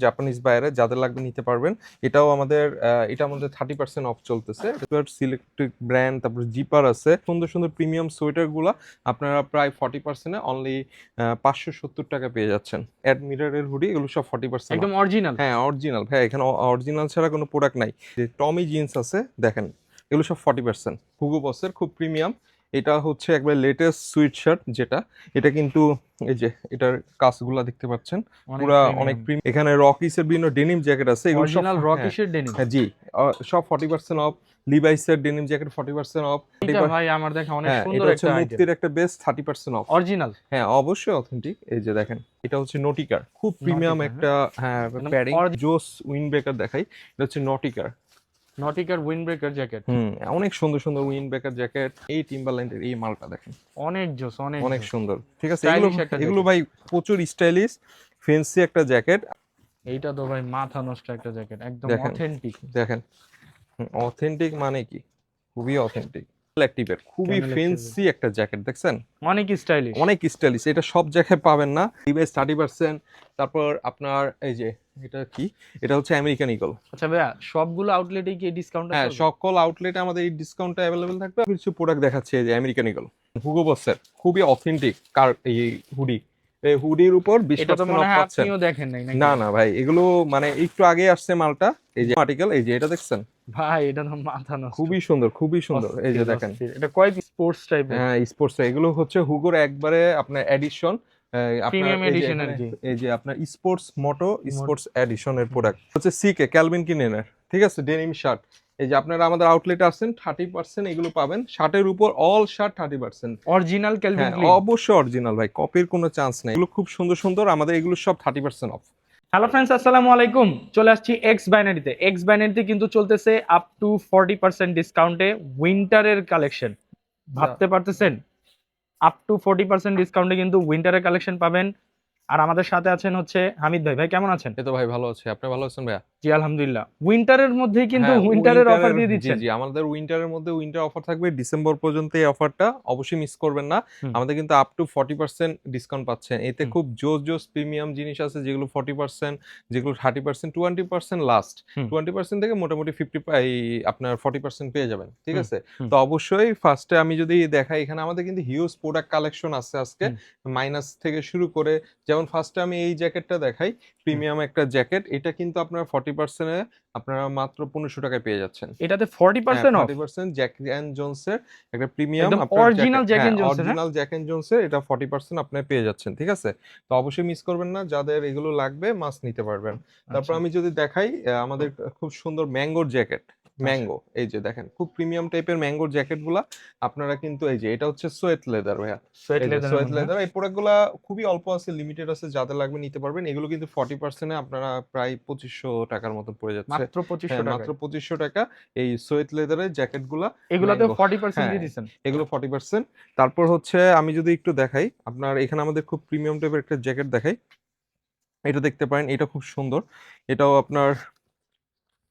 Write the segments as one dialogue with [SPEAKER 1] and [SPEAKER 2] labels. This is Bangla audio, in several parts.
[SPEAKER 1] জাপানিজ বাইরে যাদের লাগবে নিতে পারবেন। এটাও আমাদের আহ, এটা আমাদের থার্টি পার্সেন্ট অফ চলতেছে। ব্র্যান্ড তারপর জিপার আছে। সুন্দর সুন্দর প্রিমিয়াম সোয়েটারগুলা আপনারা প্রায় ফর্টি পার্সেন্টে অনলি পাঁচশো সত্তর টাকা পেয়ে যাচ্ছেন। হুডি এগুলো সব ফর্টি পার্সেন্ট
[SPEAKER 2] একদম অরিজিনাল
[SPEAKER 1] হ্যাঁ অরিজিনাল ভাই এখানে অরিজিনাল ছাড়া কোনো প্রোডাক্ট নাই। যে টমি জিন্স আছে দেখেন এগুলো সব ফর্টি পার্সেন্ট হুগো বসের খুব প্রিমিয়াম এটা হচ্ছে একবার লেটেস্ট সুইট শার্ট যেটা। এটা কিন্তু এই যে এটার কাজগুলা দেখতে পাচ্ছেন। পুরা অনেক প্রিমিয়াম এখানে রকিসের বিভিন্ন ডেনিম জ্যাকেট আছে। এগুলো সব
[SPEAKER 2] অরিজিনাল
[SPEAKER 1] হ্যাঁ,
[SPEAKER 2] ডেনিম
[SPEAKER 1] হ্যাঁ জি। সব forty percent off লিভাইসের denim jacket forty percent off
[SPEAKER 2] এটা ভাই আমার দেখা অনেক
[SPEAKER 1] হ্যাঁ
[SPEAKER 2] সুন্দর
[SPEAKER 1] এটা হচ্ছে
[SPEAKER 2] একটা আইটেম
[SPEAKER 1] মুক্তির একটা best thirty percent off
[SPEAKER 2] original
[SPEAKER 1] হ্যাঁ অবশ্যই অথেন্টিক এই যে দেখেন এটা হচ্ছে নটিকার খুব প্রিমিয়াম একটা হ্যাঁ প্যাডিং জোস উইন ব্রেকার দেখাই। এটা হচ্ছে নটিকার
[SPEAKER 2] নটিকার উইন্ডব্রেকার জ্যাকেট
[SPEAKER 1] হুম অনেক সুন্দর সুন্দর উইন ব্রেকার জ্যাকেট এই টিম্বারল্যান্ডের এই মালটা দেখেন।
[SPEAKER 2] অনেক জোস অনেক
[SPEAKER 1] অনেক সুন্দর। ঠিক আছে এগুলো এগুলো ভাই প্রচুর স্টাইলিশ ফেন্সি একটা জ্যাকেট
[SPEAKER 2] এইটা তো ভাই মাথা নষ্ট একটা জ্যাকেট একদম অথেন্টিক
[SPEAKER 1] দেখেন। অথেন্টিক মানে কি? খুবই অথেন্টিক খুবই ফেন্সি একটা জ্যাকেট দেখছেন?
[SPEAKER 2] অনেক স্টাইলিশ
[SPEAKER 1] অনেক স্টাইলিশ এটা সব জায়গায় পাবেন না। ডিভাইস থার্টি পার্সেন্ট তারপর আপনার এই যে এটা কি? এটা হচ্ছে আমেরিকান ইগল
[SPEAKER 2] আচ্ছা ভাইয়া সবগুলো আউটলেটে কি ডিসকাউন্ট
[SPEAKER 1] হ্যাঁ সকল আউটলেটে আমাদের এই ডিসকাউন্টটা অ্যাভেলেবেল থাকবে। কিছু প্রোডাক্ট দেখাচ্ছে এই যে আমেরিকান ইগল হুগো বসের খুবই অথেন্টিক কার এই হুডি এই হুডির উপর বিশ
[SPEAKER 2] এটা তো
[SPEAKER 1] পার্সেন্ট অফ পাচ্ছেন
[SPEAKER 2] আপনিও দেখেন নাই
[SPEAKER 1] না না ভাই এগুলো মানে একটু আগে আসছে মালটা এই যে আর্টিকেল এই যে এটা দেখছেন?
[SPEAKER 2] ভাই এটা মাথা নষ্ট।
[SPEAKER 1] খুবই সুন্দর খুবই সুন্দর এই যে দেখেন।
[SPEAKER 2] এটা কয় স্পোর্টস টাইপের
[SPEAKER 1] হ্যাঁ স্পোর্টস এগুলো হচ্ছে হুগোর একবারে আপনার এডিশন। এই যে আপনার স্পোর্টস মোটো স্পোর্টস এডিশনের প্রোডাক্ট হচ্ছে সিকে ক্যালভিন কিনেনের ঠিক আছে? ডেনিম শার্ট এই যে আপনারা আমাদের আউটলেট আসছেন থার্টি পার্সেন্ট এগুলো পাবেন। শার্টের উপর all shirt thirty percent
[SPEAKER 2] original Calvin
[SPEAKER 1] হ্যাঁ অবশ্যই অরিজিনাল ভাই কপির কোনো চান্স নেই। এগুলো খুব সুন্দর সুন্দর আমাদের এগুলো সব thirty percent off
[SPEAKER 2] hello friends আসসালামু আলাইকুম। চলে আসছি এক্স বাইনারিতে এক্স বাইনারিতে কিন্তু চলতেছে আপ টু ফর্টি পার্সেন্ট ডিসকাউন্টে উইন্টারের কালেকশন ভাবতে পারতেছেন? আপ টু ফর্টি পার্সেন্ট ডিসকাউন্টে কিন্তু উইন্টারের কালেকশন পাবেন। আর আমাদের সাথে আছেন হচ্ছে হামিদ ভাই। ভাই কেমন আছেন?
[SPEAKER 1] এ তো ভাই ভালো আছে। আপনি ভালো আছেন ভাইয়া?
[SPEAKER 2] জি আলহামদুলিল্লাহ। উইন্টারের মধ্যেই কিন্তু
[SPEAKER 1] হ্যাঁ,
[SPEAKER 2] উইন্টারের অফার দিয়ে
[SPEAKER 1] জি,
[SPEAKER 2] দিচ্ছেন।
[SPEAKER 1] জি আমাদের উইন্টারের মধ্যে উইন্টার অফার থাকবে। ডিসেম্বর পর্যন্ত এই অফারটা অবশ্যই মিস করবেন না। আমাদের কিন্তু up to forty percent discount পাচ্ছেন। এতে খুব জোস জোস প্রিমিয়াম জিনিস আছে যেগুলো ফর্টি পার্সেন্ট যেগুলো thirty percent twenty percent last
[SPEAKER 2] hmm.
[SPEAKER 1] Twenty percent থেকে মোটামুটি ফিফটি এই আপনার ফর্টি পার্সেন্ট পেয়ে যাবেন ঠিক আছে? তো অবশ্যই ফার্স্টে আমি যদি দেখাই এখানে আমাদের কিন্তু হিউজ প্রোডাক্ট কালেকশন আছে আজকে। মাইনাস থেকে শুরু করে যেমন ফার্স্টে আমি এই জ্যাকেটটা দেখাই প্রিমিয়াম একটা জ্যাকেট এটা কিন্তু আপনার ফর্টি পার্সেন্টে আপনারা মাত্র পনেরোশো টাকায় পেয়ে যাচ্ছেন।
[SPEAKER 2] এটাতে forty percent off
[SPEAKER 1] thirty percent Jack and জোনসের একটা প্রিমিয়াম
[SPEAKER 2] Jones এর, হ্যাঁ?
[SPEAKER 1] অরিজিনাল জ্যাক অ্যান্ড জোনসের এটা ফর্টি পার্সেন্ট আপনি পেয়ে যাচ্ছেন ঠিক আছে? তো অবশ্যই মিস করবেন না যাদের এগুলো লাগবে মাছ নিতে পারবেন। তারপর
[SPEAKER 2] আচ্ছা।
[SPEAKER 1] আমি যদি দেখাই আমাদের খুব সুন্দর ম্যাঙ্গোর জ্যাকেট ম্যাঙ্গো এই যে দেখেন খুব প্রিমিয়াম টাইপের ম্যাঙ্গোর জ্যাকেটগুলা আপনারা কিন্তু এই যে এটা হচ্ছে সোয়েট লেদার ভাইয়া।
[SPEAKER 2] সোয়েট
[SPEAKER 1] সোয়েট
[SPEAKER 2] লেদার
[SPEAKER 1] লেদার এই প্রোডাক্টগুলা খুবই অল্প আছে লিমিটেড আছে যাদের লাগবে নিতে পারবেন। এগুলো কিন্তু ফর্টি পার্সেন্টে আপনারা প্রায় পঁচিশশো টাকার মতো পড়ে যাচ্ছে।
[SPEAKER 2] মাত্র পঁচিশশো
[SPEAKER 1] হ্যাঁ,
[SPEAKER 2] টাকা
[SPEAKER 1] মাত্র পঁচিশশো টাকা এই সোয়েট লেদারের জ্যাকেটগুলা
[SPEAKER 2] এগুলাতে। ফর্টি পার্সেন্ট দিয়ে
[SPEAKER 1] এগুলো ফর্টি পার্সেন্ট তারপর হচ্ছে আমি যদি একটু দেখাই আপনার এখানে আমাদের খুব প্রিমিয়াম টাইপের একটা জ্যাকেট দেখাই। এটা দেখতে পারেন এটা খুব সুন্দর। এটাও আপনার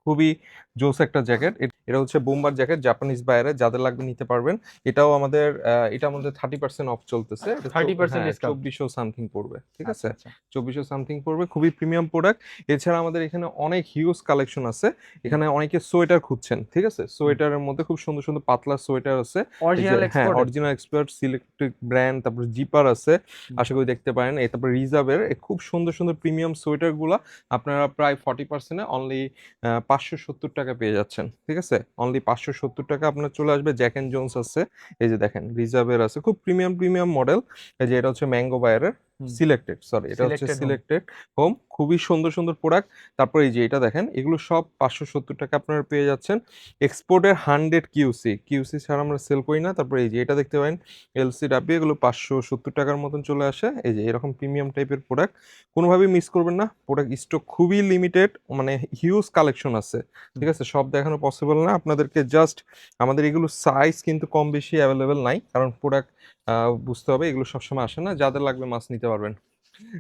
[SPEAKER 1] খুবই জোস একটা জ্যাকেট। এটা হচ্ছে বোম্বার জ্যাকেট জাপানিজ বাইরে যাদের লাগবে নিতে পারবেন। এটাও আমাদের এটা আমাদের থার্টি পার্সেন্ট অফ চলতেছে।
[SPEAKER 2] 30% discount।
[SPEAKER 1] চব্বিশশো সামথিং পড়বে ঠিক আছে?
[SPEAKER 2] আচ্ছা
[SPEAKER 1] চব্বিশশো সামথিং পড়বে খুবই প্রিমিয়াম প্রোডাক্ট এছাড়া আমাদের এখানে অনেক হিউজ কালেকশন আছে। এখানে অনেকে সোয়েটার খুঁজছেন ঠিক আছে? সোয়েটারের মধ্যে খুব সুন্দর সুন্দর পাতলা সোয়েটার আছে।
[SPEAKER 2] অরিজিনাল
[SPEAKER 1] হ্যাঁ অরিজিনাল এক্সপার্ট সিলেক্টেড ব্র্যান্ড তারপর জিপার আছে। আশা করি দেখতে পারেন। তারপর রিজার্ভের খুব সুন্দর সুন্দর প্রিমিয়াম সোয়েটারগুলা আপনারা প্রায় ফর্টি পার্সেন্টে অনলি পাঁচশো সত্তর টাকা পেয়ে যাচ্ছেন, ঠিক আছে? অনলি পাঁচশো সত্তর টাকা আপনার চলে আসবে জ্যাক অ্যান্ড জোন্স আছে। এই যে দেখেন, রিজার্ভের আছে, খুব প্রিমিয়াম প্রিমিয়াম মডেল এই যে এটা হচ্ছে ম্যাঙ্গো বায়ারের। সিলেক্টেড সরি এটা হচ্ছে সিলেক্টেড হোম খুবই সুন্দর সুন্দর প্রোডাক্ট তারপর এই যে এটা দেখেন এগুলো সব পাঁচশো সত্তর টাকা আপনারা পেয়ে যাচ্ছেন। এক্সপোর্টের হান্ড্রেড কিউসি কিউসি ছাড়া আমরা সেল করি না। তারপর এই যে এটা দেখতে পারেন এলসি ডাব্বি এগুলো পাঁচশো সত্তর টাকার মতন চলে আসে। এই যে এরকম প্রিমিয়াম টাইপের প্রোডাক্ট কোনোভাবেই মিস করবেন না। প্রোডাক্ট স্টক খুবই লিমিটেড মানে হিউজ কালেকশন আছে। ঠিক আছে? সব দেখানো পসিবল না। আপনাদেরকে জাস্ট আমাদের এগুলো সাইজ কিন্তু কম বেশি অ্যাভেলেবেল নাই। কারণ প্রোডাক্ট বুঝতে হবে এগুলো সবসময় আসে না যাদের লাগবে মাছ নিতে পারবেন।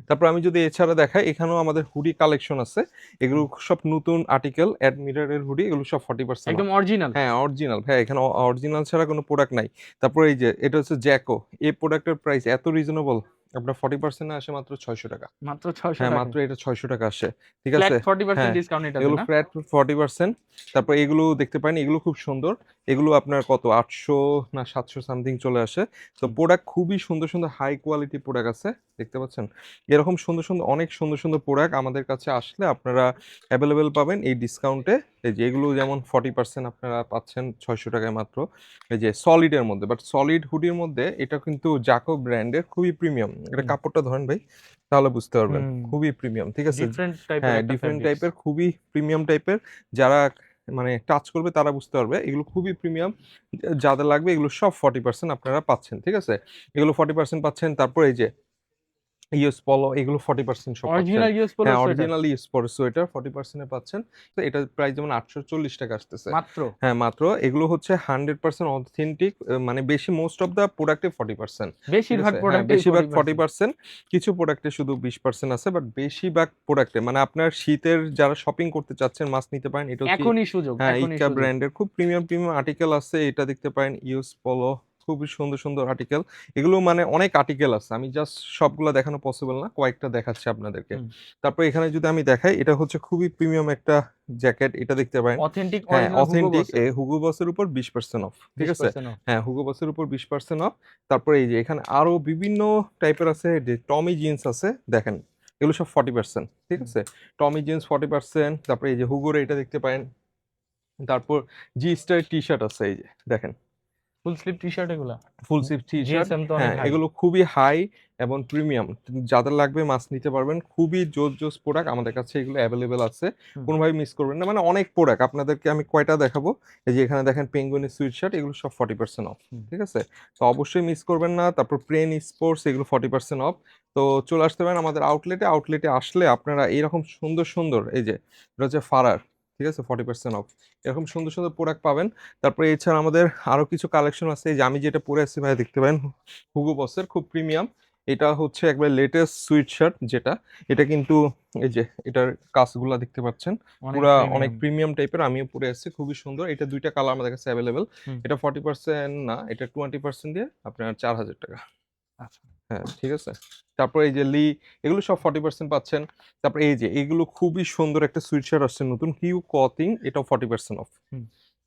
[SPEAKER 1] তারপর আমি যদি এছাড়া দেখাই এখানেও আমাদের হুডি কালেকশন আছে। এগুলো সব নতুন আর্টিকেল অ্যাডমিরারের হুডি এগুলো সব ফর্টি পার্সেন্ট
[SPEAKER 2] একদম অরিজিনাল
[SPEAKER 1] হ্যাঁ অরিজিনাল হ্যাঁ এখানে অরিজিনাল ছাড়া কোনো প্রোডাক্ট নাই। তারপর এই যে এটা হচ্ছে জ্যাকো এই প্রোডাক্টের প্রাইস এত রিজনেবল আপনার ফর্টি পার্সেন্ট আসে মাত্র ছয়শো টাকা।
[SPEAKER 2] মাত্র 600
[SPEAKER 1] হ্যাঁ মাত্র এটা ছয়শো টাকা আসে। ঠিক আছে?
[SPEAKER 2] 40%
[SPEAKER 1] হ্যাঁ,
[SPEAKER 2] ডিসকাউন্ট এটা
[SPEAKER 1] এগুলো ফ্ল্যাট ফর্টি পার্সেন্ট তারপর এগুলো দেখতে পারেন এগুলো খুব সুন্দর। এগুলো আপনার কত? আটশো না সাতশো সামথিং চলে আসে। তো প্রোডাক্ট খুবই সুন্দর সুন্দর হাই কোয়ালিটি প্রোডাক্ট আছে। দেখতে পাচ্ছেন? এরকম সুন্দর সুন্দর অনেক সুন্দর সুন্দর প্রোডাক্ট আমাদের কাছে আসলে আপনারা অ্যাভেলেবেল পাবেন এই ডিসকাউন্টে এই যে এগুলো যেমন ফর্টি পার্সেন্ট আপনারা পাচ্ছেন ছয়শো টাকায় মাত্র। এই যে সলিডের মধ্যে বাট সলিড হুডির মধ্যে এটা কিন্তু জাকো ব্র্যান্ডের খুবই প্রিমিয়াম এটা কাপড়টা ধরেন ভাই তাহলে বুঝতে পারবেন খুবই প্রিমিয়াম ঠিক আছে? হ্যাঁ ডিফারেন্ট টাইপের খুবই প্রিমিয়াম টাইপের যারা মানে টাচ করবে তারা বুঝতে পারবে এগুলো খুবই প্রিমিয়াম যাদের লাগবে এগুলো সব ফর্টি পার্সেন্ট আপনারা পাচ্ছেন ঠিক আছে? এগুলো ফর্টি পার্সেন্ট পাচ্ছেন তারপর এই যে ইউএস পলো এগুলো ফর্টি পার্সেন্ট সব পাচ্ছেন।
[SPEAKER 2] অরিজিনাল ইউএস পোলো
[SPEAKER 1] হ্যাঁ
[SPEAKER 2] sweater
[SPEAKER 1] original US polo sweater forty পার্সেন্টে পাচ্ছেন। তো এটার প্রাইস যেমন আটশো চল্লিশ টাকা আসতেছে।
[SPEAKER 2] মাত্র?
[SPEAKER 1] হ্যাঁ মাত্র। এগুলো হচ্ছে হান্ড্রেড পার্সেন্ট অথেন্টিক মানে বেশি মোস্ট অফ দ্য প্রোডাক্টে ফর্টি পার্সেন্ট
[SPEAKER 2] বেশিরভাগ প্রোডাক্ট
[SPEAKER 1] বেশিরভাগ ফর্টি পার্সেন্ট কিছু প্রোডাক্টে শুধু বিশ পার্সেন্ট আছে বাট বেশিরভাগ প্রোডাক্টে মানে আপনার শীতের যারা শপিং করতে চাচ্ছেন মাছ নিতে পারেন এটা
[SPEAKER 2] এখনই সুযোগ
[SPEAKER 1] হ্যাঁ ইকা ব্র্যান্ডের খুব প্রিমিয়াম প্রিমিয়াম আর্টিকেল আছে এটা দেখতে পারেন ইউজ পলো খুবই সুন্দর সুন্দর আর্টিকেল এগুলো মানে অনেক আর্টিকেল আছে। আমি জাস্ট সবগুলো দেখানো পসিবল না কয়েকটা দেখাচ্ছি আপনাদেরকে। তারপর এখানে যদি আমি দেখাই এটা হচ্ছে খুবই প্রিমিয়াম একটা জ্যাকেট এটা দেখতে পারেন।
[SPEAKER 2] অথেন্টিক
[SPEAKER 1] হ্যাঁ অথেন্টিক হুগো বসের উপর বিশ পার্সেন্ট অফ ঠিক আছে? হ্যাঁ হুগো বসের উপর বিশ পার্সেন্ট অফ তারপরে এই যে এখানে আরও বিভিন্ন টাইপের আছে টমি জিন্স আছে দেখেন এগুলো সব ফর্টি পার্সেন্ট ঠিক আছে? টমি জিন্স ফর্টি পার্সেন্ট তারপরে এই যে হুগোর এটা দেখতে পারেন। তারপর জি স্টার টি শার্ট আছে এই যে দেখেন।
[SPEAKER 2] ফুল স্লিভ টি শার্ট এগুলা
[SPEAKER 1] ফুল স্লিভ টি শার্ট এগুলো খুবই হাই এবং প্রিমিয়াম যাদের লাগবে মাছ নিতে পারবেন। খুবই জোস জোস প্রোডাক্ট আমাদের কাছে এগুলো অ্যাভেলেবেল আছে। কোনোভাবে মিস করবেন না। মানে অনেক প্রোডাক্ট আপনাদেরকে আমি কয়টা দেখাবো? এই যে এখানে দেখেন পেঙ্গুইনের সুইট শার্ট এগুলো সব ফর্টি পার্সেন্ট অফ ঠিক আছে? তো অবশ্যই মিস করবেন না। তারপর প্রেন স্পোর্টস এগুলো ফর্টি পার্সেন্ট অফ তো চলে আসতে পারেন আমাদের আউটলেটে আউটলেটে আসলে আপনারা এইরকম সুন্দর সুন্দর এই যে এটা হচ্ছে ফারার ঠিক আছে? ফর্টি পার্সেন্ট অফ এরকম সুন্দর সুন্দর প্রোডাক্ট পাবেন। তারপরে এছাড়া আমাদের আরও কিছু কালেকশন আছে। এই যে আমি যেটা পরে আছি ভাই দেখতে পাবেন হুগো বসের খুব প্রিমিয়াম এটা হচ্ছে একবার লেটেস্ট সুইট শার্ট যেটা। এটা কিন্তু এই যে এটার কাজগুলা দেখতে পাচ্ছেন। পুরা অনেক প্রিমিয়াম টাইপের আমিও পরে আসছি। খুবই সুন্দর। এটা দুইটা কালার আমাদের কাছে অ্যাভেলেবেল এটা ফর্টি পার্সেন্ট না এটা টোয়েন্টি পার্সেন্ট দিয়ে আপনার চার হাজার টাকা। হ্যাঁ ঠিক আছে। তারপর এই যে লি এগুলো সব ফর্টি পার্সেন্ট পাচ্ছেন। তারপর এই যে এগুলো খুবই সুন্দর একটা সুইট শার্ট আসছে নতুন হিউ কতিং এটাও ফর্টি পার্সেন্ট অফ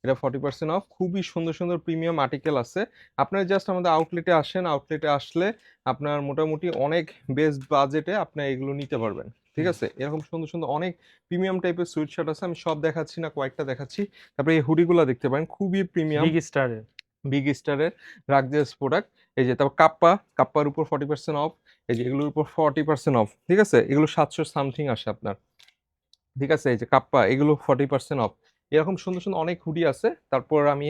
[SPEAKER 1] এটা ফর্টি পার্সেন্ট অফ খুবই সুন্দর সুন্দর প্রিমিয়াম আর্টিকেল আছে। আপনারা জাস্ট আমাদের আউটলেটে আসেন আউটলেটে আসলে আপনার মোটামুটি অনেক বেস্ট বাজেটে আপনি এগুলো নিতে পারবেন। ঠিক আছে? এরকম সুন্দর সুন্দর অনেক প্রিমিয়াম টাইপের সুইট শার্ট আছে আমি সব দেখাচ্ছি না কয়েকটা দেখাচ্ছি। তারপরে এই হুডিগুলো দেখতে পারেন খুবই প্রিমিয়াম
[SPEAKER 2] বিগ স্টারের
[SPEAKER 1] বিগ স্টারের রাগজেস প্রোডাক্ট এই যে তারপর কাপ্পা, কাপ্পার উপর ফর্টি পার্সেন্ট অফ এই যে এগুলোর উপর ফর্টি পার্সেন্ট অফ ঠিক আছে? এগুলো সাতশো সামথিং আসে আপনার, ঠিক আছে? এই যে কাপ্পা, এগুলো ফর্টি পার্সেন্ট অফ এরকম সুন্দর সুন্দর অনেক হুডি আছে। তারপর আমি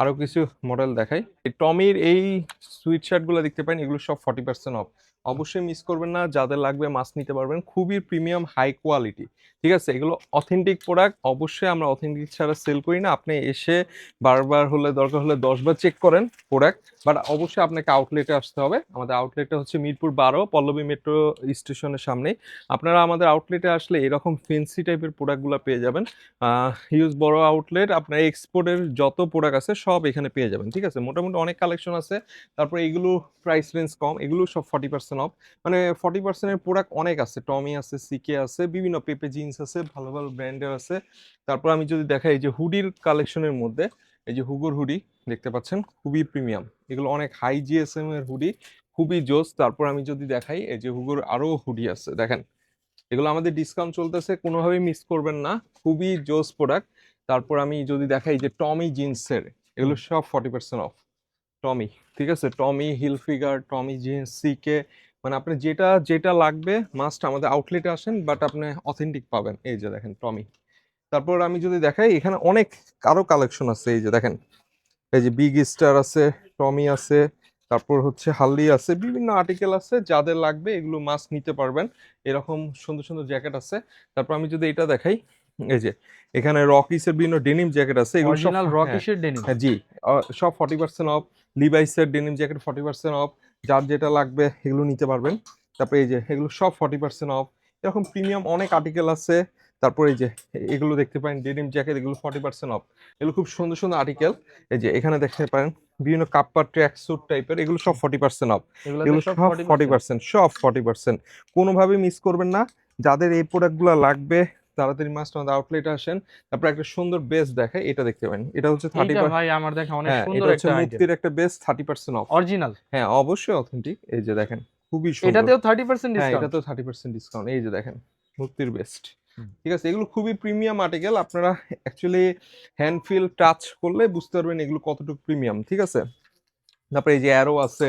[SPEAKER 1] আরও কিছু মডেল দেখাই। এই টমির এই সুইট শার্টগুলো দেখতে পারেন, এগুলো সব ফর্টি পার্সেন্ট অফ অবশ্যই মিস করবেন না, যাদের লাগবে মাছ নিতে পারবেন। খুবই প্রিমিয়াম হাই কোয়ালিটি ঠিক আছে? এগুলো অথেন্টিক প্রোডাক্ট অবশ্যই আমরা অথেন্টিক ছাড়া সেল করি না। আপনি এসে বারবার হলে, দরকার হলে দশবার চেক করেন প্রোডাক্ট বাট অবশ্যই আপনাকে আউটলেটে আসতে হবে। আমাদের আউটলেটটা হচ্ছে মিরপুর বারো, পল্লবী মেট্রো স্টেশনের সামনেই। আপনারা আমাদের আউটলেটে আসলে এরকম ফেন্সি টাইপের প্রোডাক্টগুলো পেয়ে যাবেন। হিউজ বড় আউটলেট আপনার এক্সপোর্টের যত প্রোডাক্ট আছে, সব এখানে পেয়ে যাবেন। ঠিক আছে? মোটামুটি অনেক কালেকশন আছে। তারপর এগুলো প্রাইস রেঞ্জ কম। এগুলো সব ফর্টি পার্সেন্ট অফ মানে ফর্টি পার্সেন্টের প্রোডাক্ট অনেক আছে। টমি আছে সিকে আছে, বিভিন্ন পেপে জিন্স আছে, ভালো ভালো ব্র্যান্ডের আছে। তারপর আমি যদি দেখাই যে হুডির কালেকশনের মধ্যে, এই যে হুগোর হুডি, দেখতে পাচ্ছেন? খুবই প্রিমিয়াম এগুলো অনেক হাই জিএসএম এর হুডি, খুবই জোস। তারপর আমি যদি দেখাই, এই যে হুগোর আরও হুডি আছে, দেখেন। এগুলো আমাদের ডিসকাউন্ট চলতেছে, কোনোভাবেই মিস করবেন না। খুবই জোস প্রোডাক্ট তারপর আমি যদি দেখাই যে টমি জিন্সের এগুলো সব ফর্টি পার্সেন্ট অফ টমি ঠিক আছে? Tommy Hilfiger Tommy Jeans CK মানে আপনি যেটা যেটা লাগবে মাস্ট আমাদের আউটলেটে আসেন বাট আপনি অথেন্টিক পাবেন। এই যে দেখেন টমি তারপর আমি যদি দেখাই, এখানে অনেক আরও কালেকশন আছে, এই যে দেখেন। এই যে বিগ স্টার আছে টমি আছে, তারপর হচ্ছে হাল্লি আছে, বিভিন্ন আর্টিকেল আছে, যাদের লাগবে, এগুলো মাস্ক নিতে পারবেন। এরকম সুন্দর সুন্দর জ্যাকেট আছে। তারপর আমি যদি এটা দেখাই এই যে এখানে রকিসের বিভিন্ন ডেনিম জ্যাকেট আছে এগুলো সব
[SPEAKER 2] অরিজিনাল রকিশের ডেনিম
[SPEAKER 1] হ্যাঁ জি সব forty percent off লিভাইসের denim jacket forty percent off যার যেটা লাগবে এগুলো নিতে পারবেন। তারপরে এই যে এগুলো সব ফর্টি পার্সেন্ট অফ এরকম প্রিমিয়াম অনেক আর্টিকেল আছে। তারপরে এই যে এগুলো দেখতে পারেন ডেনিম জ্যাকেট এগুলো ফর্টি পার্সেন্ট অফ এগুলো খুব সুন্দর সুন্দর আর্টিকেল এই যে এখানে দেখতে পারেন বিভিন্ন কাপ্পার ট্র্যাক স্যুট টাইপের এগুলো সব ফর্টি পার্সেন্ট অফ
[SPEAKER 2] এগুলো
[SPEAKER 1] সব ফর্টি পার্সেন্ট সব ফর্টি পার্সেন্ট কোনোভাবে মিস করবেন না। যাদের এই প্রোডাক্টগুলো লাগবে তাড়াতাড়ি মাস্ট আমাদের আউটলেটে আসেন তারপর একটা সুন্দর বেস দেখায় এটা দেখতে পারেন। এটা হচ্ছে থার্টি
[SPEAKER 2] এইটা ভাই আমার দেখা অনেক
[SPEAKER 1] হ্যাঁ
[SPEAKER 2] সুন্দর
[SPEAKER 1] এটা হচ্ছে
[SPEAKER 2] একটা
[SPEAKER 1] মুক্তির একটা best thirty percent off
[SPEAKER 2] original
[SPEAKER 1] হ্যাঁ অবশ্যই অথেন্টিক এই যে দেখেন খুবই সুন্দর।
[SPEAKER 2] এটাতেও 30%
[SPEAKER 1] হ্যাঁ
[SPEAKER 2] ডিসকাউন্ট
[SPEAKER 1] এটা তো থার্টি পার্সেন্ট ডিসকাউন্ট এই যে দেখেন মুক্তির বেস্ট ঠিক আছে এগুলো খুবই প্রিমিয়াম আর্টিকেল আপনারা অ্যাকচুয়ালি হ্যান্ড ফিল টাচ করলে বুঝতে পারবেন এগুলো কতটুকু প্রিমিয়াম ঠিক আছে? তারপরে এই যে অ্যারো আছে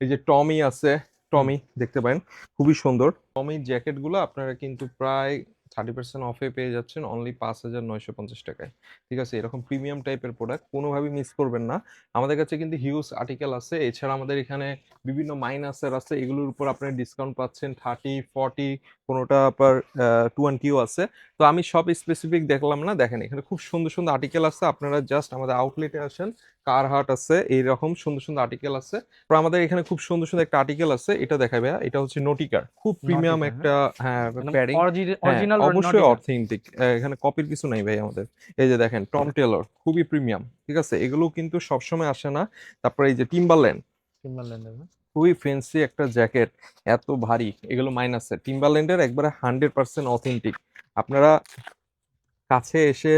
[SPEAKER 1] এই যে টমি আছে। টমি দেখতে পারেন খুবই সুন্দর। টমি জ্যাকেটগুলো আপনারা কিন্তু প্রায় থার্টি পার্সেন্ট অফে পেয়ে যাচ্ছেন অনলি পাঁচ হাজার নয়শো পঞ্চাশ টাকায়। ঠিক আছে? এরকম প্রিমিয়াম টাইপের প্রোডাক্ট কোনোভাবেই মিস করবেন না। আমাদের কাছে কিন্তু হিউজ আর্টিকেল আছে। এছাড়া আমাদের এখানে বিভিন্ন মাইনাসের আছে। এগুলোর উপর আপনি ডিসকাউন্ট পাচ্ছেন থার্টি ফর্টি কোনোটা আবার টোয়েন্টিও আছে। তো আমি সব স্পেসিফিক দেখলাম না। দেখেন এখানে খুব সুন্দর সুন্দর আর্টিকেল আছে। আপনারা জাস্ট আমাদের আউটলেটে আসেন কারহাট আছে এইরকম সুন্দর সুন্দর আর্টিকেল আছে। তো আমাদের এখানে খুব সুন্দর সুন্দর একটা আর্টিকেল আছে। এটা দেখাবে এটা হচ্ছে নোটিকার খুব প্রিমিয়াম একটা হ্যাঁ প্যাডিং
[SPEAKER 2] অরিজিনাল
[SPEAKER 1] হ্যাঁ, অবশ্যই অথেন্টিক এখানে কপির কিছু নাই ভাই আমাদের। এই যে দেখেন টম টেলর খুবই প্রিমিয়াম ঠিক আছে? এগুলো কিন্তু সবসময় আসে না। তারপরে এই যে টিম্বারল্যান্ড খুবই ফেন্সি একটা জ্যাকেট এত ভারী এগুলো মাইনাসের টিম্বারল্যান্ডের একবারে হান্ড্রেড পার্সেন্ট অথেন্টিক আপনারা কাছে এসে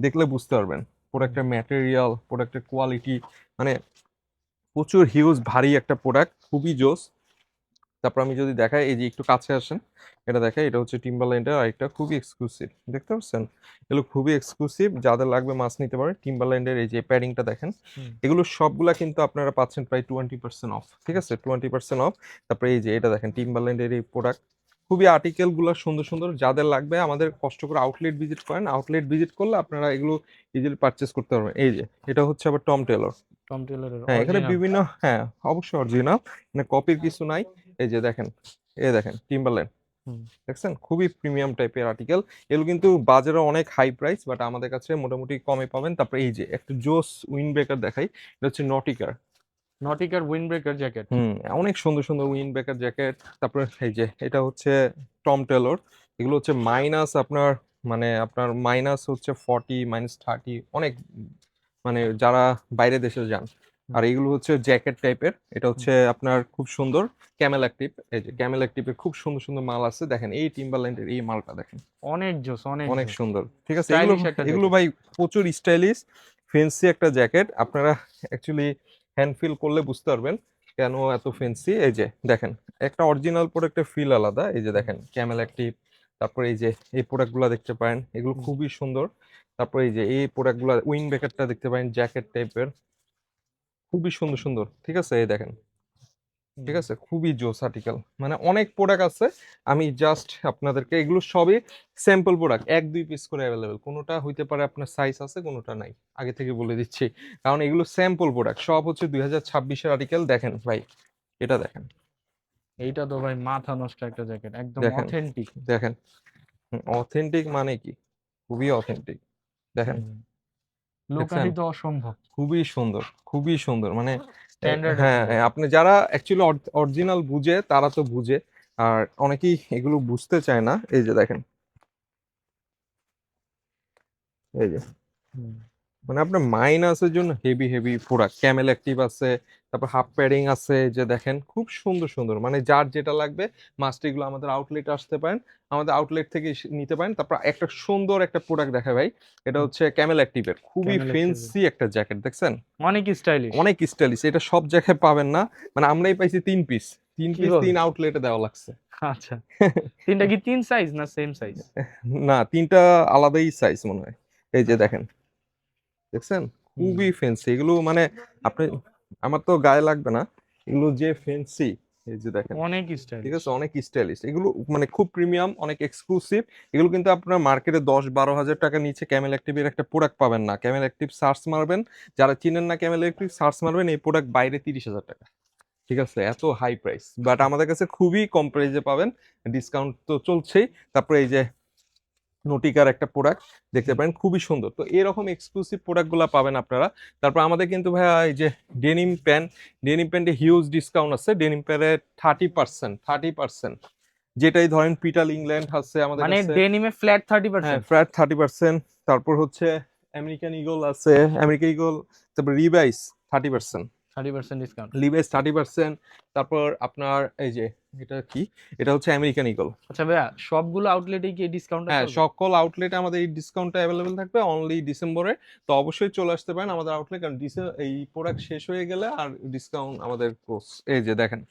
[SPEAKER 1] দেখলে বুঝতে পারবেন। প্রোডাক্টের ম্যাটেরিয়াল প্রোডাক্টের কোয়ালিটি মানে প্রচুর হিউজ ভারী একটা প্রোডাক্ট খুবই জোস। তারপর আমি যদি দেখাই এই যে একটু কাছে আসেন এটা দেখাই এটা হচ্ছে টিম্বারল্যান্ডের আরেকটা খুবই এক্সক্লুসিভ দেখতে পাচ্ছেন? এগুলো খুবই এক্সক্লুসিভ যাদের লাগবে মাছ নিতে পারে টিম্বারল্যান্ডের এই যে প্যাডিংটা দেখেন। এগুলো সবগুলা কিন্তু আপনারা পাচ্ছেন প্রায় টোয়েন্টি পার্সেন্ট অফ ঠিক আছে? টোয়েন্টি পার্সেন্ট অফ তারপরে এই যে এটা দেখেন টিম্বারল্যান্ডের এই প্রোডাক্ট খুবই আর্টিকেলগুলো সুন্দর সুন্দর যাদের লাগবে আমাদের কষ্ট করে আউটলেট ভিজিট করেন আউটলেট ভিজিট করলে আপনারা এগুলো ইজিলি পারচেস করতে পারবেন। এই যে এটা হচ্ছে আবার টম টেলর
[SPEAKER 2] টম টেলরের
[SPEAKER 1] হ্যাঁ এখানে বিভিন্ন হ্যাঁ অবশ্যই অরিজিনাল মানে কপির কিছু নাই। এই যে দেখেন এই দেখেন টিম্বারল্যান্ড। দেখছেন? খুবই প্রিমিয়াম টাইপের আর্টিকেল এগুলো কিন্তু বাজারে অনেক হাই প্রাইস বাট আমাদের কাছে মোটামুটি কমে পাবেন। তারপরে এই যে একটা জোস উইন ব্রেকার দেখাই এটা হচ্ছে নটিকার
[SPEAKER 2] নটিকার উইন্ড ব্রেকার জ্যাকেট
[SPEAKER 1] হুম অনেক সুন্দর সুন্দর উইন ব্রেকার জ্যাকেট তারপরে এই যে এটা হচ্ছে টম টেলর এগুলো হচ্ছে মাইনাস আপনার মানে আপনার মাইনাস হচ্ছে ফর্টি মাইনাস থার্টি অনেক মানে যারা বাইরে দেশে যান। আর এগুলো হচ্ছে জ্যাকেট টাইপের। এটা হচ্ছে আপনার খুব সুন্দর ক্যামেল অ্যাক্টিভ। এই যে ক্যামেল অ্যাক্টিভের খুব সুন্দর সুন্দর মাল আছে। দেখেন এই টিম্বারল্যান্ডের এই মালটা দেখেন।
[SPEAKER 2] অনেক জোস অনেক
[SPEAKER 1] অনেক সুন্দর। ঠিক আছে এগুলো এগুলো ভাই প্রচুর স্টাইলিশ ফেন্সি একটা জ্যাকেট। আপনারা অ্যাকচুয়ালি হ্যান্ড ফিল করলে বুঝতে পারবেন কেন এত ফেন্সি এই যে দেখেন একটা অরিজিনাল প্রোডাক্টের ফিল আলাদা। এই যে দেখেন ক্যামেল অ্যাক্টিভ তারপরে এই যে এই প্রোডাক্টগুলো দেখতে পারেন এগুলো খুবই সুন্দর। তারপরে এই যে এই প্রোডাক্টগুলো উইং ব্যাকেটটা দেখতে পারেন জ্যাকেট টাইপের। খুবই সুন্দর সুন্দর। ঠিক আছে? এই দেখেন। ঠিক আছে? খুবই জোস আর্টিকেল মানে অনেক প্রোডাক্ট আছে। আমি জাস্ট আপনাদেরকে এগুলো সবই স্যাম্পল প্রোডাক্ট এক দুই পিস করে অ্যাভেলেবেল কোনোটা হইতে পারে আপনার সাইজ আছে কোনোটা নাই। আগে থেকে বলে দিচ্ছি। কারণ এগুলো স্যাম্পল প্রোডাক্ট সব হচ্ছে দুই হাজার ছাব্বিশের আর্টিকেল দেখেন ভাই এটা দেখেন।
[SPEAKER 2] এইটা তো ভাই মাথা নষ্ট একটা জ্যাকেট একদম। অথেন্টিক
[SPEAKER 1] দেখেন। অথেন্টিক মানে কি? খুবই অথেন্টিক দেখেন।
[SPEAKER 2] লোকালি তো অসম্ভব।
[SPEAKER 1] খুবই সুন্দর খুবই সুন্দর। মানে হ্যাঁ হ্যাঁ, আপনি যারা অ্যাকচুয়ালি অরিজিনাল বুঝে তারা তো বুঝে। আর অনেকেই এগুলো বুঝতে চায় না। এই যে দেখেন। এই যে। মানে আপনার মাইনাসের জন্য heavy heavy product camel active আছে তারপর হাফ প্যাডিং আছে যে দেখেন খুব সুন্দর সুন্দর। মানে যার যেটা লাগবে মাস্ট এগুলো আমাদের আউটলেট আসতে পারেন। আমাদের আউটলেট থেকে নিতে পারেন। তারপর একটা সুন্দর একটা প্রোডাক্ট দেখা ভাই এটা হচ্ছে ক্যামেল অ্যাক্টিভের খুবই ফেন্সি একটা জ্যাকেট দেখছেন?
[SPEAKER 2] অনেক স্টাইলিশ
[SPEAKER 1] অনেক স্টাইলিশ এটা সব জায়গায় পাবেন না। মানে আমরাই পাইছি তিন পিস তিন পিস তিন আউটলেটে দেওয়া লাগছে।
[SPEAKER 2] আচ্ছা। তিনটা কি তিন সাইজ না সেম সাইজ
[SPEAKER 1] না তিনটা আলাদাই সাইজ মনে হয়। এই যে দেখেন দেখছেন? খুবই ফেন্সি এগুলো মানে আপনি আমার তো গায়ে লাগবে না। এগুলো যে ফেন্সি এই যে দেখেন।
[SPEAKER 2] অনেক স্টাইল
[SPEAKER 1] ঠিক আছে? অনেক স্টাইলিশ এগুলো মানে খুব প্রিমিয়াম অনেক এক্সক্লুসিভ এগুলো কিন্তু আপনার মার্কেটে দশ বারো হাজার টাকা নিচে ক্যামেল অ্যাক্টিভের একটা প্রোডাক্ট পাবেন না। ক্যামেল অ্যাক্টিভ সার্চ মারবেন। যারা চিনেন না ক্যামেল অ্যাক্টিভ সার্চ মারবেন এই প্রোডাক্ট বাইরে তিরিশ হাজার টাকা। ঠিক আছে? এত হাই প্রাইস বাট আমাদের কাছে খুবই কম প্রাইসে পাবেন। ডিসকাউন্ট তো চলছেই। তারপরে এই যে নোটিকার একটা প্রোডাক্ট দেখতে পারেন খুবই সুন্দর। তো এরকম এক্সক্লুসিভ প্রোডাক্টগুলো পাবেন আপনারা। তারপর আমাদের কিন্তু ভাইয়া এই যে ডেনিম প্যান্ট ডেনিম প্যান্টে হিউজ ডিসকাউন্ট আছে। ডেনিম প্যান্টে থার্টি পার্সেন্ট থার্টি পার্সেন্ট যেটাই ধরেন পিটাল ইংল্যান্ড আছে আমাদের
[SPEAKER 2] মানে ডেনিমে ফ্ল্যাট থার্টি
[SPEAKER 1] হ্যাঁ
[SPEAKER 2] পার্সেন্ট
[SPEAKER 1] ফ্ল্যাট থার্টি পার্সেন্ট তারপর হচ্ছে আমেরিকান ইগল আছে আমেরিকান ইগল তারপর Levi's thirty percent
[SPEAKER 2] thirty percent discount
[SPEAKER 1] Levi's thirty percent তারপর আপনার এই যে এটা কি? এটা হচ্ছে আমেরিকান ইগল
[SPEAKER 2] আচ্ছা ভাইয়া সবগুলো আউটলেটে কি ডিসকাউন্ট
[SPEAKER 1] হ্যাঁ সকল আউটলেটে আমাদের এই ডিসকাউন্টটা অ্যাভেলেবেল থাকবে অনলি ডিসেম্বরে তো অবশ্যই চলে আসতে পারেন আমাদের আউটলেট কারণ ডিসে- এই প্রোডাক্ট শেষ হয়ে গেলে আর ডিসকাউন্ট আমাদের। এই যে দেখেন।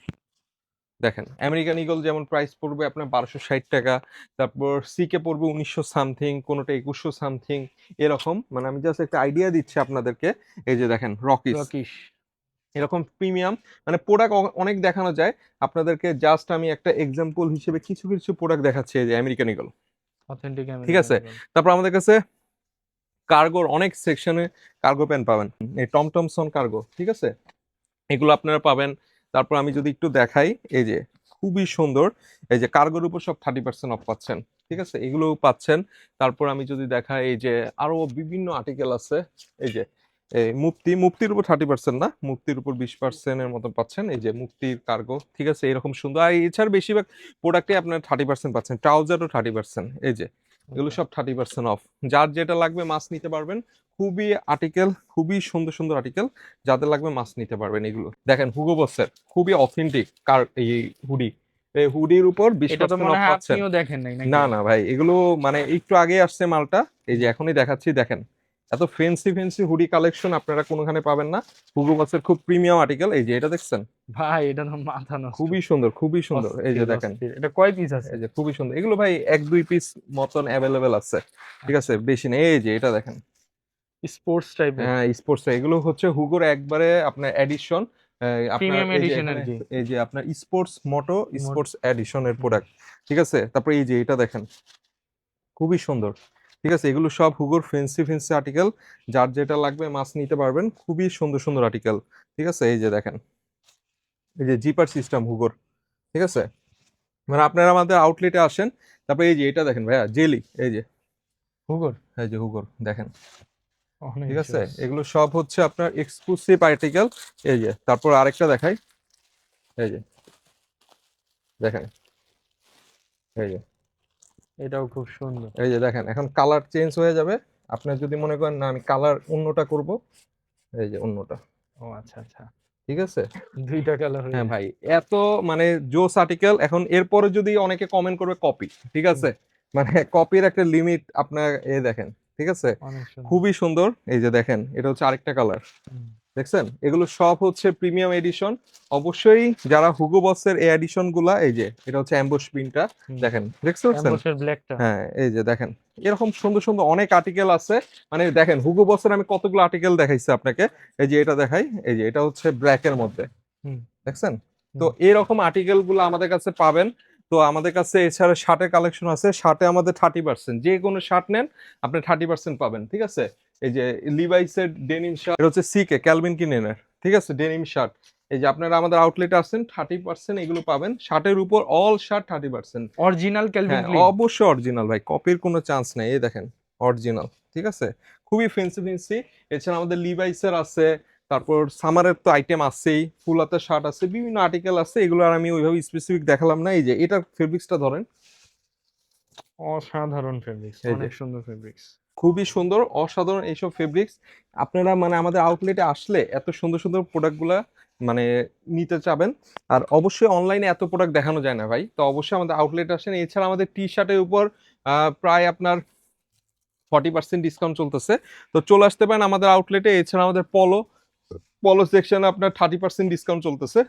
[SPEAKER 1] দেখেন আমেরিকান ইগল যেমন প্রাইস পড়বে আপনার বারোশো ষাট টাকা তারপর সিকে পড়বে উনিশশো সামথিং কোনোটা একুশশো সামথিং এরকম। মানে আমি জাস্ট একটা আইডিয়া দিচ্ছি আপনাদেরকে। এই যে দেখেন রকিস এরকম প্রিমিয়াম মানে প্রোডাক্ট অনেক দেখানো যায়। আপনাদেরকে জাস্ট আমি একটা এক্সাম্পল হিসেবে কিছু কিছু প্রোডাক্ট দেখাচ্ছি এই যে আমেরিকান ইগল
[SPEAKER 2] অথেন্টিক
[SPEAKER 1] ঠিক আছে। তারপর আমাদের কাছে কার্গোর অনেক সেকশনে কার্গো প্যান্ট পাবেন। এই টম টমসন কার্গো ঠিক আছে? এগুলো আপনারা পাবেন। তারপর আমি যদি একটু দেখাই এই যে খুবই সুন্দর এই যে কার্গোর উপর সব থার্টি পার্সেন্ট অফ পাচ্ছেন ঠিক আছে? এগুলোও পাচ্ছেন। তারপর আমি যদি দেখাই এই যে আরও বিভিন্ন আর্টিকেল আছে এই যে এই মুক্তি মুক্তির উপর থার্টি পার্সেন্ট না? মুক্তির উপর বিশ পার্সেন্টের মতো পাচ্ছেন। এই যে মুক্তির কার্গো ঠিক আছে এরকম সুন্দর। আর এছাড়া বেশিরভাগ প্রোডাক্টে আপনার থার্টি পার্সেন্ট পাচ্ছেন। ট্রাউজারও থার্টি পার্সেন্ট। এই যে এগুলো সব থার্টি পার্সেন্ট অফ যার যেটা লাগবে মাছ নিতে পারবেন। খুবই আর্টিকেল খুবই সুন্দর সুন্দর আর্টিকেল যাদের লাগবে মাছ নিতে পারবেন এগুলো। দেখেন হুগো বসের খুবই অথেন্টিক কার এই হুডি এই হুডির উপর বিশ পার্সেন্ট পাচ্ছেন? না না ভাই এগুলো মানে একটু আগে আসছে মালটা। এই যে এখনই দেখাচ্ছি দেখেন। এত ফেন্সি ফেন্সি হুডি কালেকশন আপনারা কোনোখানে পাবেন না। হুগো বসের খুব প্রিমিয়াম আর্টিকেল এই যে এটা দেখছেন?
[SPEAKER 2] ভাই এটা তো মাথা না
[SPEAKER 1] খুবই সুন্দর খুবই সুন্দর এই যে দেখেন।
[SPEAKER 2] এটা কয় পিস আছে?
[SPEAKER 1] এই যে খুবই সুন্দর। এগুলো ভাই এক দুই পিস মতন অ্যাভেলেবেল আছে। ঠিক আছে? বেশি নেই। এই যে এটা দেখেন।
[SPEAKER 2] স্পোর্টস টাইপ
[SPEAKER 1] হ্যাঁ স্পোর্টস এগুলো হচ্ছে হুগোর একবারে আপনার এডিশন
[SPEAKER 2] Premium edition আর কি।
[SPEAKER 1] এই যে আপনার স্পোর্টস মোটো স্পোর্টস এডিশনের প্রোডাক্ট ঠিক আছে? তারপরে এই যে এটা দেখেন। খুবই সুন্দর। ঠিক আছে? এগুলো সব হুগোর ফেন্সি ফেন্সি আর্টিকেল যার যেটা লাগবে মাছ নিতে পারবেন। খুবই সুন্দর সুন্দর আর্টিকেল ঠিক আছে? এই যে দেখেন। এই যে জিপার সিস্টেম হুগোর। ঠিক আছে? মানে আপনারা আমাদের আউটলেটে আসেন। তারপরে এই যে এটা দেখেন ভাইয়া জেলি এই যে
[SPEAKER 2] হুগর?
[SPEAKER 1] এই যে হুগোর দেখেন। ঠিক আছে? এগুলো সব হচ্ছে আপনার এক্সক্লুসিভ আর্টিকেল এই যে তারপর আরেকটা দেখাই। এই যে দেখেন। এই যে
[SPEAKER 2] এটাও খুব সুন্দর।
[SPEAKER 1] এই যে দেখেন এখন কালার চেঞ্জ হয়ে যাবে। আপনার যদি মনে করেন না আমি কালার অন্যটা করব এই যে অন্যটা।
[SPEAKER 2] ও আচ্ছা আচ্ছা।
[SPEAKER 1] ঠিক আছে?
[SPEAKER 2] দুইটা কালার
[SPEAKER 1] হ্যাঁ ভাই এত মানে জোস আর্টিকেল এখন এরপরে যদি অনেকে কমেন্ট করবে কপি ঠিক আছে? মানে কপির একটা লিমিট আপনার এ দেখেন ঠিক আছে? খুবই সুন্দর। এই যে দেখেন এটা হচ্ছে আরেকটা কালার। দেখছেন? এগুলো সব হচ্ছে প্রিমিয়াম এডিশন। অবশ্যই যারা হুগো বসের এই এডিশনগুলা এই যে এটা হচ্ছে অ্যাম্বুশ
[SPEAKER 2] হুম।
[SPEAKER 1] দেখেন দেখতে পাচ্ছেন?
[SPEAKER 2] ব্ল্যাকটা
[SPEAKER 1] হ্যাঁ এই যে দেখেন এরকম সুন্দর সুন্দর অনেক আর্টিকেল আছে। মানে দেখেন হুগো বসের আমি কতগুলো আর্টিকেল দেখাইছি আপনাকে। এই যে এটা দেখাই এই যে এটা হচ্ছে ব্ল্যাক এর মধ্যে। দেখছেন? তো এরকম আর্টিকেলগুলো আমাদের কাছে পাবেন। তো আমাদের কাছে এছাড়া শার্টের কালেকশন আছে। শার্টে আমাদের থার্টি পার্সেন্ট যে কোনো শার্ট নেন আপনি থার্টি পার্সেন্ট পাবেন ঠিক আছে? এই যে লিভাইসের ডেনিম শার্ট এটা হচ্ছে সিকে ক্যালভিন কিনেনের ঠিক আছে? ডেনিম শার্ট এই যে আপনারা আমাদের আউটলেটে আসছেন থার্টি পার্সেন্ট এগুলো পাবেন। শার্টের উপর all shirt thirty percent
[SPEAKER 2] original Calvin
[SPEAKER 1] অবশ্যই অরিজিনাল ভাই কপির কোনো চান্স নেই। এই দেখেন অরিজিনাল ঠিক আছে? খুবই ফেন্সি ফেন্সি এছাড়া আমাদের লিভাইসের আছে তারপর সামারের তো আইটেম আছেই ফুল হাতের শার্ট আছে বিভিন্ন আর্টিকেল আছে এগুলো আর আমি ওইভাবে স্পেসিফিক দেখালাম না। এই যে এটার ফেব্রিক্সটা ধরেন।
[SPEAKER 2] অসাধারণ ফেব্রিক্স অনেক সুন্দর ফেব্রিক্স
[SPEAKER 1] খুবই সুন্দর অসাধারণ এইসব ফেব্রিক্স আপনারা মানে আমাদের আউটলেটে আসলে এত সুন্দর সুন্দর প্রোডাক্টগুলা মানে নিতে চাবেন। আর অবশ্যই অনলাইনে এত প্রোডাক্ট দেখানো যায় না ভাই। তো অবশ্যই আমাদের আউটলেটে আসেন। এছাড়া আমাদের টি শার্টের উপর প্রায় আপনার ফর্টি পার্সেন্ট ডিসকাউন্ট চলতেছে। তো চলে আসতে পারেন আমাদের আউটলেটে এছাড়া আমাদের পলো পলো সেকশনে আপনার থার্টি পার্সেন্ট ডিসকাউন্ট চলতেছে।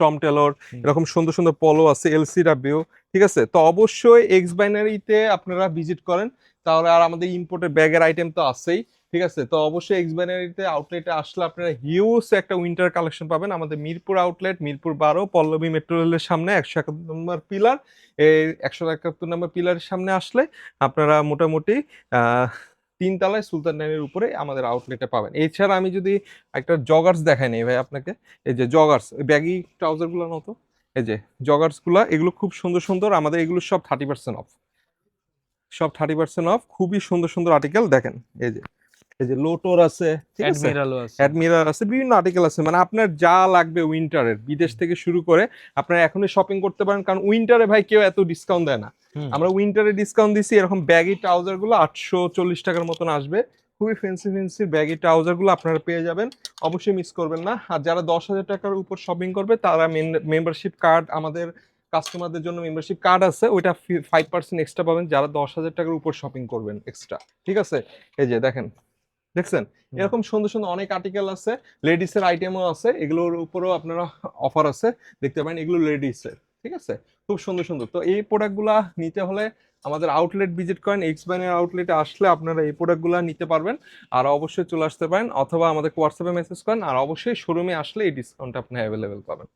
[SPEAKER 1] টম টেলর এরকম সুন্দর সুন্দর পলো আছে এলসি ডাব্লিউ ঠিক আছে? তো অবশ্যই এক্স বাইনারিতে আপনারা ভিজিট করেন তাহলে আর আমাদের ইম্পোর্টের ব্যাগের আইটেম তো আছেই ঠিক আছে? তো অবশ্যই এক্স বাইনারিতে আউটলেটে আসলে আপনারা হিউজ একটা উইন্টার কালেকশন পাবেন আমাদের মিরপুর আউটলেট মিরপুর বারো পল্লবী মেট্রো রেলের সামনে একশো একাত্তর নম্বর পিলার এই একশো একাত্তর নম্বর পিলারের সামনে আসলে আপনারা মোটামুটি আহ, তিনতলায় সুলতান নাইনের উপরে আমাদের আউটলেটে পাবেন। এছাড়া আমি যদি একটা জগার্স দেখাই নেই ভাই আপনাকে, এই যে জগার্স ব্যাগি ট্রাউজারগুলো মতো এই যে জগার্সগুলা এগুলো খুব সুন্দর সুন্দর, আমাদের এগুলো সব থার্টি পার্সেন্ট অফ সব থার্টি পার্সেন্ট অফ খুবই সুন্দর সুন্দর আর্টিকেল দেখেন, এই যে। এই যে লোটোর আছে ঠিক আছে?
[SPEAKER 2] অ্যাডমিরালও আছে।
[SPEAKER 1] বিভিন্ন আর্টিকেল আছে। মানে আপনার যা লাগবে উইন্টারের বিদেশ থেকে শুরু করে আপনারা এখনই শপিং করতে পারেন। কারণ উইন্টারে ভাই কেউ এত ডিসকাউন্ট দেয় না। আমরা উইন্টারে ডিসকাউন্ট দিছি এরকম ব্যাগি ট্রাউজারগুলো আটশো চল্লিশ টাকার মতন আসবে। খুবই ফেন্সি ফেন্সি ব্যাগি ট্রাউজারগুলো আপনারা পেয়ে যাবেন। অবশ্যই মিস করবেন না। আর যারা দশ হাজার টাকার উপর শপিং করবে তারা মেম্বারশিপ কার্ড আমাদের কাস্টমারদের জন্য মেম্বারশিপ কার্ড আছে। ওইটা ফাইভ পার্সেন্ট এক্সট্রা পাবেন। যারা দশ হাজার টাকার উপর শপিং করবেন এক্সট্রা ঠিক আছে? এই যে দেখেন। দেখছেন? এরকম সুন্দর সুন্দর অনেক আর্টিকেল আছে লেডিসের আইটেমও আছে এগুলোর উপরেও আপনারা অফার আছে দেখতে পারেন এগুলো লেডিসের ঠিক আছে? খুব সুন্দর সুন্দর। তো এই প্রোডাক্টগুলা নিতে হলে আমাদের আউটলেট ভিজিট করেন এক্স ব্যানের আউটলেটে আসলে আপনারা এই প্রোডাক্টগুলো নিতে পারবেন আর অবশ্যই চলে আসতে পারেন অথবা আমাদের হোয়াটসঅ্যাপে মেসেজ করেন আর অবশ্যই শোরুমে আসলে এই ডিসকাউন্ট আপনি অ্যাভেলেবেল পাবেন।